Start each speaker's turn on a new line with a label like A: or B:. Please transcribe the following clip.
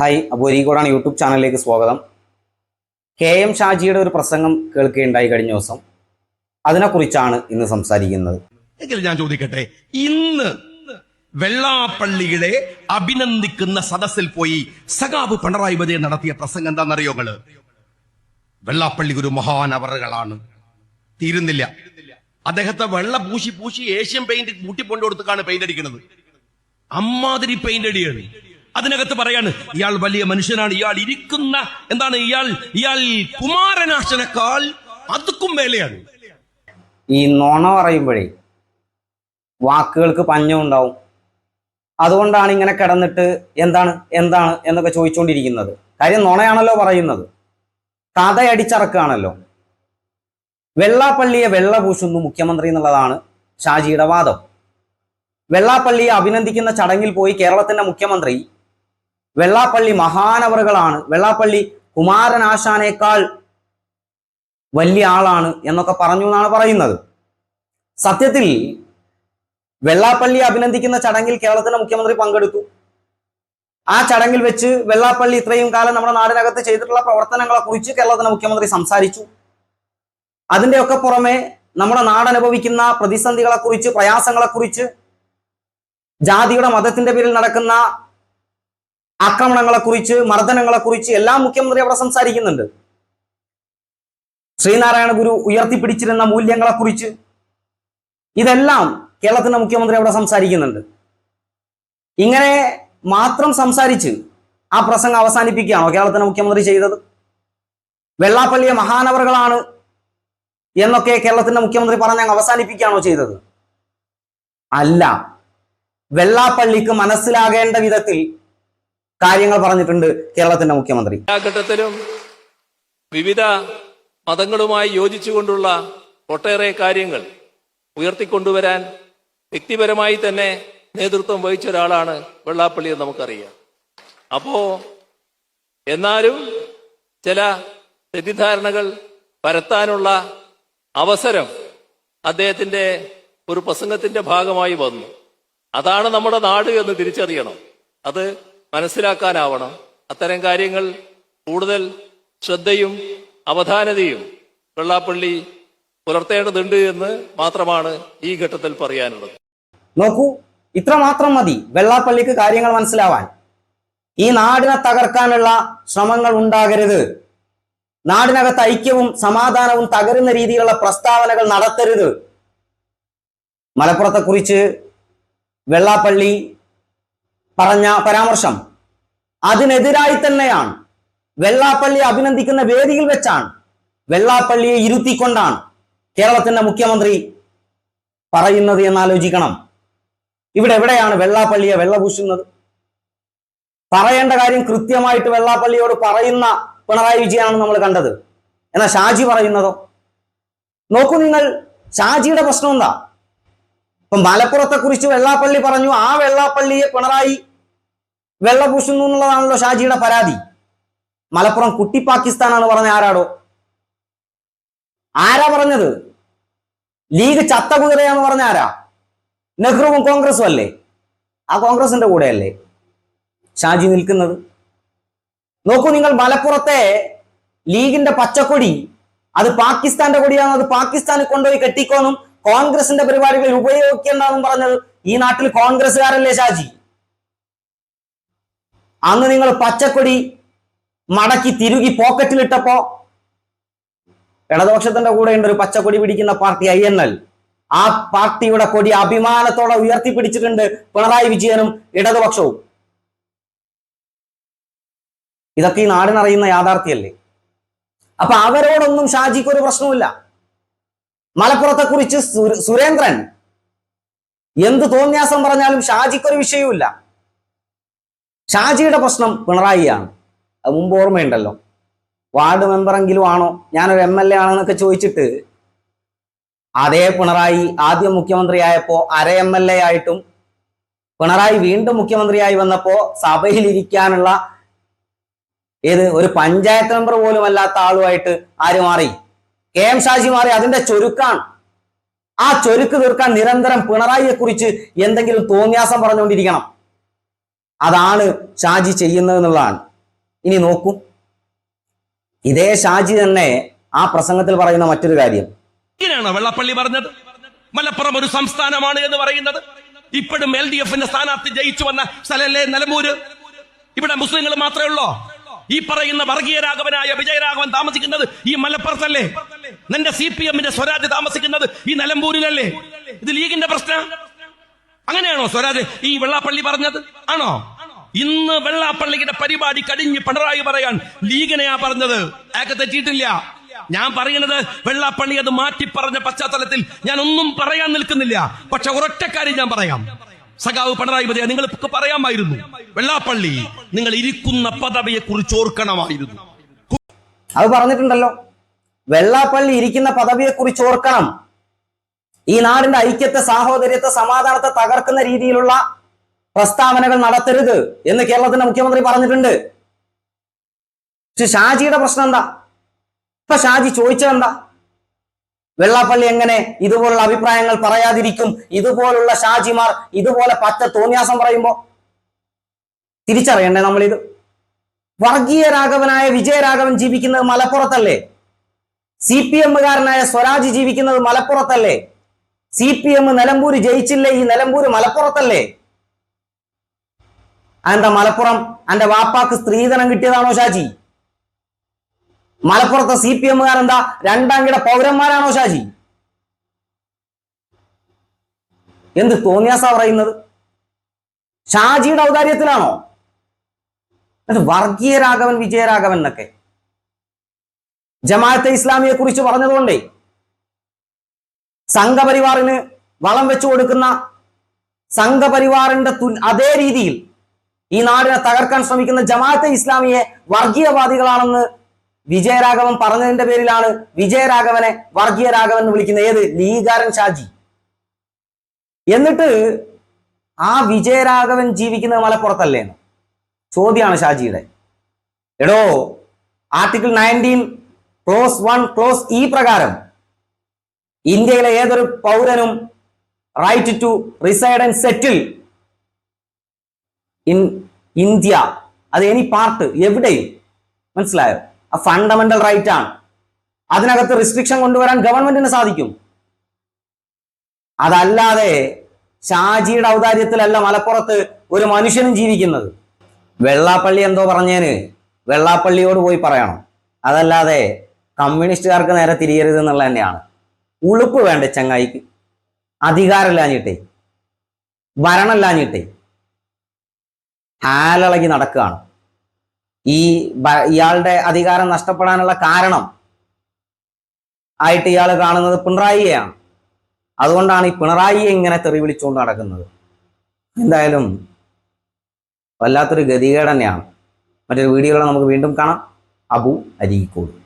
A: Hi അപ്പോൾ ഒരീകോടാണ് YouTube ചാനലിലേക്ക് സ്വാഗതം. കെ എം ഷാജിയുടെ ഒരു പ്രസംഗം കേൾക്കുകയുണ്ടായി കഴിഞ്ഞ ദിവസം. അതിനെക്കുറിച്ചാണ് ഇന്ന് സംസാരിക്കുന്നത്.
B: എങ്കിൽ ഞാൻ ചോദിക്കട്ടെ ഇന്ന് വെള്ളാപ്പള്ളിയുടെ അഭിനന്ദിക്കുന്ന സദസ്സിൽ പോയി സഖാബ് പിണറായി വിജയൻ നടത്തിയ പ്രസംഗം എന്താണെന്നറിയോ നിങ്ങൾ? വെള്ളാപ്പള്ളി ഒരു മഹാനവറുകളാണ് തീരുന്നില്ല. അദ്ദേഹത്തെ വെള്ള പൂശി പൂശി ഏഷ്യൻ പെയിന്റ് കൂട്ടിക്കൊണ്ടു കൊടുത്താണ് പെയിന്റ് അടിക്കുന്നത്. അമ്മാതിരി പെയിന്റ് അടിയാണ്. അതിനകത്ത് പറയാണ് ഇയാൾ വലിയ മനുഷ്യനാണ് ഇയാൾ ഇരിക്കുന്ന എന്താണ് ഇയാൾ? ഇയാൾ കുമാരനാശനേക്കാൾ അതുക്കും മേലെയാണ്.
A: ഈ നോണ പറയുമ്പോഴേ വാക്കുകൾക്ക് പഞ്ഞം ഉണ്ടാവും. അതുകൊണ്ടാണ് ഇങ്ങനെ കിടന്നിട്ട് എന്താണ് എന്താണ് എന്നൊക്കെ ചോദിച്ചുകൊണ്ടിരിക്കുന്നത് കാര്യം നുണയാണല്ലോ പറയുന്നത്. കഥയടിച്ചറക്കുകയാണല്ലോ വെള്ളാപ്പള്ളിയെ വെള്ള പൂശുന്നു മുഖ്യമന്ത്രി എന്നുള്ളതാണ് ഷാജിയുടെ വാദം. വെള്ളാപ്പള്ളിയെ അഭിനന്ദിക്കുന്ന ചടങ്ങിൽ പോയി കേരളത്തിന്റെ മുഖ്യമന്ത്രി വെള്ളാപ്പള്ളി മഹാനവറുകളാണ്. വെള്ളാപ്പള്ളി കുമാരനാശാനേക്കാൾ വലിയ ആളാണ് എന്നൊക്കെ പറഞ്ഞു എന്നാണ് പറയുന്നത്. സത്യത്തിൽ വെള്ളാപ്പള്ളി അഭിനന്ദിക്കുന്ന ചടങ്ങിൽ കേരളത്തിന്റെ മുഖ്യമന്ത്രി പങ്കെടുത്തു. ആ ചടങ്ങിൽ വെച്ച് വെള്ളാപ്പള്ളി ഇത്രയും കാലം നമ്മുടെ നാടിനകത്ത് ചെയ്തിട്ടുള്ള പ്രവർത്തനങ്ങളെ കുറിച്ച് കേരളത്തിന്റെ മുഖ്യമന്ത്രി സംസാരിച്ചു. അതിന്റെയൊക്കെ പുറമെ നമ്മുടെ നാടനുഭവിക്കുന്ന പ്രതിസന്ധികളെക്കുറിച്ച് പ്രയാസങ്ങളെക്കുറിച്ച് പ്രയാസങ്ങളെ ജാതിയുടെ മതത്തിന്റെ പേരിൽ നടക്കുന്ന ആക്രമണങ്ങളെ കുറിച്ച് മർദ്ദനങ്ങളെ കുറിച്ച് എല്ലാം മുഖ്യമന്ത്രി അവിടെ സംസാരിക്കുന്നുണ്ട്. ശ്രീനാരായണ ഗുരു ഉയർത്തിപ്പിടിച്ചിരുന്ന മൂല്യങ്ങളെ കുറിച്ച് ഇതെല്ലാം കേരളത്തിന്റെ മുഖ്യമന്ത്രി അവിടെ സംസാരിക്കുന്നുണ്ട്. ഇങ്ങനെ മാത്രം സംസാരിച്ച് ആ പ്രസംഗം അവസാനിപ്പിക്കുകയാണോ കേരളത്തിന്റെ മുഖ്യമന്ത്രി ചെയ്തത്? വെള്ളാപ്പള്ളിയെ മഹാനവറുകളാണ് എന്നൊക്കെ കേരളത്തിന്റെ മുഖ്യമന്ത്രി പറഞ്ഞ് അവസാനിപ്പിക്കുകയാണോ ചെയ്തത്? അല്ല. വെള്ളാപ്പള്ളിക്ക് മനസ്സിലാകേണ്ട വിധത്തിൽ കാര്യങ്ങൾ പറഞ്ഞിട്ടുണ്ട് കേരളത്തിന്റെ മുഖ്യമന്ത്രി.
C: ഘട്ടത്തിലും വിവിധ മതങ്ങളുമായി യോജിച്ചുകൊണ്ടുള്ള ഒട്ടേറെ കാര്യങ്ങൾ ഉയർത്തിക്കൊണ്ടുവരാൻ വ്യക്തിപരമായി തന്നെ നേതൃത്വം വഹിച്ച ഒരാളാണ് വെള്ളാപ്പള്ളി എന്ന് നമുക്കറിയാം. അപ്പോ എന്നാലും ചില തെറ്റിദ്ധാരണകൾ പരത്താനുള്ള അവസരം അദ്ദേഹത്തിന്റെ ഒരു പ്രസംഗത്തിന്റെ ഭാഗമായി വന്നു. അതാണ് നമ്മുടെ നാട് എന്ന് തിരിച്ചറിയണം. അത് മനസ്സിലാക്കാനാവണം. അത്തരം കാര്യങ്ങൾ കൂടുതൽ ശ്രദ്ധയും അവധാനതയും വെള്ളാപ്പള്ളി പുലർത്തേണ്ടതുണ്ട് എന്ന് മാത്രമാണ് ഈ ഘട്ടത്തിൽ പറയാനുള്ളത്.
A: നോക്കൂ ഇത്ര മാത്രം മതി വെള്ളാപ്പള്ളിക്ക് കാര്യങ്ങൾ മനസ്സിലാവാൻ. ഈ നാടിനെ തകർക്കാനുള്ള ശ്രമങ്ങൾ ഉണ്ടാകരുത്. നാടിനകത്ത് ഐക്യവും സമാധാനവും തകരുന്ന രീതിയിലുള്ള പ്രസ്താവനകൾ നടത്തരുത്. മലപ്പുറത്തെക്കുറിച്ച് വെള്ളാപ്പള്ളി പറഞ്ഞ പരാമർശം അതിനെതിരായി തന്നെയാണ്. വെള്ളാപ്പള്ളി അഭിനന്ദിക്കുന്ന വേദിയിൽ വെച്ചാണ് വെള്ളാപ്പള്ളിയെ ഇരുത്തിക്കൊണ്ടാണ് കേരളത്തിന്റെ മുഖ്യമന്ത്രി പറയുന്നത് എന്നാലോചിക്കണം. ഇവിടെ എവിടെയാണ് വെള്ളാപ്പള്ളിയെ വെള്ളപൂശുന്നത്? പറയേണ്ട കാര്യം കൃത്യമായിട്ട് വെള്ളാപ്പള്ളിയോട് പറയുന്ന പിണറായി വിജയനാണ് നമ്മൾ കണ്ടത്. എന്നാൽ ഷാജി പറയുന്നതോ? നോക്കൂ നിങ്ങൾ ഷാജിയുടെ പ്രശ്നം എന്താ? ഇപ്പൊ മലപ്പുറത്തെ കുറിച്ച് വെള്ളാപ്പള്ളി പറഞ്ഞു ആ വെള്ളാപ്പള്ളിയെ പിണറായി വെള്ളപൂശുന്നു എന്നുള്ളതാണല്ലോ ഷാജിയുടെ പരാതി. മലപ്പുറം കുട്ടി പാകിസ്ഥാൻ എന്ന് പറഞ്ഞ ആരാടോ? ആരാ പറഞ്ഞത്? ലീഗ് ചത്ത കുതിരയാന്ന് പറഞ്ഞ ആരാ? നെഹ്റുവും കോൺഗ്രസും അല്ലേ? ആ കോൺഗ്രസിന്റെ കൂടെയല്ലേ ഷാജി നിൽക്കുന്നത്? നോക്കൂ നിങ്ങൾ മലപ്പുറത്തെ ലീഗിന്റെ പച്ചക്കൊടി അത് പാകിസ്ഥാന്റെ കൊടിയാണ് അത് പാകിസ്ഥാനിൽ കൊണ്ടുപോയി കെട്ടിക്കോന്നും കോൺഗ്രസിന്റെ പരിപാടികളിൽ ഉപയോഗിക്കേണ്ടെന്നും പറഞ്ഞത് ഈ നാട്ടിൽ കോൺഗ്രസ്സുകാരല്ലേ ഷാജി? അന്ന് നിങ്ങൾ പച്ചക്കൊടി മടക്കി തിരുകി പോക്കറ്റിലിട്ടപ്പോ ഇടതുപക്ഷത്തിന്റെ കൂടെ ഉണ്ട് ഒരു പച്ചക്കൊടി പിടിക്കുന്ന പാർട്ടി ഐ ആ പാർട്ടിയുടെ കൊടി അഭിമാനത്തോടെ ഉയർത്തിപ്പിടിച്ചിട്ടുണ്ട് പിണറായി വിജയനും ഇടതുപക്ഷവും. ഇതൊക്കെ ഈ നാടിനറിയുന്ന യാഥാർത്ഥ്യല്ലേ? അപ്പൊ അവരോടൊന്നും ഷാജിക്ക് ഒരു പ്രശ്നവുമില്ല. മലപ്പുറത്തെ കുറിച്ച് സുരേന്ദ്രൻ എന്ത് തോന്നിയാസം പറഞ്ഞാലും ഷാജിക്ക് ഒരു ഷാജിയുടെ പ്രശ്നം പിണറായിയാണ്. അത് മുമ്പ് ഓർമ്മയുണ്ടല്ലോ. വാർഡ് മെമ്പറെങ്കിലും ആണോ? ഞാനൊരു എം എൽ എ ആണെന്നൊക്കെ ചോദിച്ചിട്ട് അതേ പിണറായി ആദ്യം മുഖ്യമന്ത്രിയായപ്പോ അര എം എൽ എ ആയിട്ടും പിണറായി വീണ്ടും മുഖ്യമന്ത്രിയായി വന്നപ്പോ സഭയിൽ ഇരിക്കാനുള്ള ഏത് ഒരു പഞ്ചായത്ത് മെമ്പർ പോലും അല്ലാത്ത ആളുമായിട്ട് ആര് മാറി? കെ എം ഷാജി മാറി. അതിന്റെ ചൊരുക്കാണ്. ആ ചൊരുക്ക് തീർക്കാൻ നിരന്തരം പിണറായിയെ കുറിച്ച് എന്തെങ്കിലും തോന്നിയാസം പറഞ്ഞുകൊണ്ടിരിക്കണം. അതാണ് ഷാജി ചെയ്യുന്നത് എന്നുള്ളതാണ്. ഇനി നോക്കൂ. ഇതേ ഷാജി തന്നെ ആ പ്രസംഗത്തിൽ പറയുന്ന മറ്റൊരു കാര്യം.
B: ഇങ്ങനെയാണ് വെള്ളപ്പള്ളി പറഞ്ഞത്? മലപ്പുറം ഒരു സംസ്ഥാനമാണ് എന്ന് പറയുന്നത്. ഇപ്പോഴും എൽ ഡി എഫിന്റെ സ്ഥാനാർത്ഥി ജയിച്ചു വന്ന സ്ഥലല്ലേ നിലമ്പൂര്? ഇവിടെ മുസ്ലിങ്ങൾ മാത്രമേ ഉള്ളോ? ഈ പറയുന്ന വർഗീയ രാഘവനായ വിജയരാഘവൻ താമസിക്കുന്നത് ഈ മലപ്പുറത്തല്ലേ? നിന്റെ സി പി എമ്മിന്റെ സ്വരാജ് താമസിക്കുന്നത് ഈ നിലമ്പൂരിലല്ലേ? ഇത് ലീഗിന്റെ പ്രശ്നം. അങ്ങനെയാണോ സ്വരാജ് ഈ വെള്ളാപ്പള്ളി പറഞ്ഞത്? ആണോ? ഇന്ന് വെള്ളാപ്പള്ളിയുടെ പരിപാടി കടിഞ്ഞ് പിണറായി പറയാൻ ലീഗിനെയാ പറഞ്ഞത്. അയാൾക്ക് തെറ്റിയിട്ടില്ല. ഞാൻ പറയുന്നത് വെള്ളാപ്പള്ളി അത് മാറ്റി പറഞ്ഞ പശ്ചാത്തലത്തിൽ ഞാൻ ഒന്നും പറയാൻ നിൽക്കുന്നില്ല. പക്ഷെ ഒരൊറ്റ കാര്യം ഞാൻ പറയാം. സഖാവ് പിണറായി വിജയ നിങ്ങൾ ഇപ്പൊ പറയാമായിരുന്നു. വെള്ളാപ്പള്ളി നിങ്ങൾ ഇരിക്കുന്ന പദവിയെ കുറിച്ച് ഓർക്കണമായിരുന്നു.
A: അത് പറഞ്ഞിട്ടുണ്ടല്ലോ. വെള്ളാപ്പള്ളി ഇരിക്കുന്ന പദവിയെ കുറിച്ച് ഓർക്കണം. ഈ നാടിന്റെ ഐക്യത്തെ സാഹോദര്യത്തെ സമാധാനത്തെ തകർക്കുന്ന രീതിയിലുള്ള പ്രസ്താവനകൾ നടത്തരുത് എന്ന് കേരളത്തിന്റെ മുഖ്യമന്ത്രി പറഞ്ഞിട്ടുണ്ട്. ഷാജിയുടെ പ്രശ്നം എന്താ? ഇപ്പൊ ഷാജി ചോദിച്ചതെന്താ വെള്ളാപ്പള്ളി എങ്ങനെ ഇതുപോലുള്ള അഭിപ്രായങ്ങൾ പറയാതിരിക്കും? ഇതുപോലുള്ള ഷാജിമാർ ഇതുപോലെ പച്ച തോന്നിയാസം പറയുമ്പോ തിരിച്ചറിയണ്ടേ നമ്മളിത്? വർഗീയ രാഘവനായ വിജയരാഘവൻ ജീവിക്കുന്നത് മലപ്പുറത്തല്ലേ? സി പി എമ്മുകാരനായ സ്വരാജ് ജീവിക്കുന്നത് മലപ്പുറത്തല്ലേ? സി പി എം നിലമ്പൂര് ജയിച്ചില്ലേ? ഈ നിലമ്പൂര് മലപ്പുറത്തല്ലേ? അതെന്താ മലപ്പുറം? അന്റെ വാപ്പാക്ക് സ്ത്രീധനം കിട്ടിയതാണോ ഷാജി? മലപ്പുറത്തെ സി പി എമ്മുകാരെന്താ? രണ്ടാം കിട പൗരന്മാരാണോ ഷാജി? എന്ത് തോന്നിയാസ പറയുന്നത്? ഷാജിയുടെ ഔദാര്യത്തിലാണോ? എന്നിട്ട് വർഗീയ രാഘവൻ വിജയരാഘവൻ എന്നൊക്കെ. ജമാഅത്തെ ഇസ്ലാമിയെ കുറിച്ച് പറഞ്ഞതുകൊണ്ടേ സംഘപരിവാറിന് വളം വെച്ചു കൊടുക്കുന്ന സംഘപരിവാറിന്റെ അതേ രീതിയിൽ ഈ നാടിനെ തകർക്കാൻ ശ്രമിക്കുന്ന ജമാഅത്തെ ഇസ്ലാമിയെ വർഗീയവാദികളാണെന്ന് വിജയരാഘവൻ പറഞ്ഞതിന്റെ പേരിലാണ് വിജയരാഘവനെ വർഗീയരാഘവൻ എന്ന് വിളിക്കുന്നത് ഏത്? ലീഗാരൻ ഷാജി. എന്നിട്ട് ആ വിജയരാഘവൻ ജീവിക്കുന്നത് മലപ്പുറത്തല്ലേ ചോദ്യമാണ് ഷാജിയുടെ. എടോ article nineteen clause one clause ഈ പ്രകാരം ഇന്ത്യയിലെ ഏതൊരു പൗരനും right to reside and settle in India. അത് എനി പാർട്ട് എവിടെയും. മനസ്സിലായോ? ആ ഫണ്ടമെന്റൽ റൈറ്റ് ആണ്. അതിനകത്ത് റിസ്ട്രിക്ഷൻ കൊണ്ടുവരാൻ ഗവൺമെന്റിന് സാധിക്കും. അതല്ലാതെ ഷാജിയുടെ ഔദാര്യത്തിലല്ല മലപ്പുറത്ത് ഒരു മനുഷ്യനും ജീവിക്കുന്നത്. വെള്ളാപ്പള്ളി എന്തോ പറഞ്ഞേന്. വെള്ളാപ്പള്ളിയോട് പോയി പറയണം. അതല്ലാതെ കമ്മ്യൂണിസ്റ്റുകാർക്ക് നേരെ തിരിയരുത് എന്നുള്ള തന്നെയാണ്. ഉളുപ്പ് വേണ്ട ചങ്ങായിക്ക്. അധികാരമില്ലാഞ്ഞിട്ടേ. ഭരണമില്ലാഞ്ഞിട്ടേ. ഹാലിളകി നടക്കുകയാണ്. ഈ ഇയാളുടെ അധികാരം നഷ്ടപ്പെടാനുള്ള കാരണം ആയിട്ട് ഇയാൾ കാണുന്നത് പിണറായിയാണ് അതുകൊണ്ടാണ് ഈ പിണറായിയെ ഇങ്ങനെ തെറി വിളിച്ചുകൊണ്ട് നടക്കുന്നത്. എന്തായാലും വല്ലാത്തൊരു ഗതികേട് തന്നെയാണ് മറ്റൊരു വീഡിയോകളെ നമുക്ക് വീണ്ടും കാണാം. അബു അരീക്കോട്.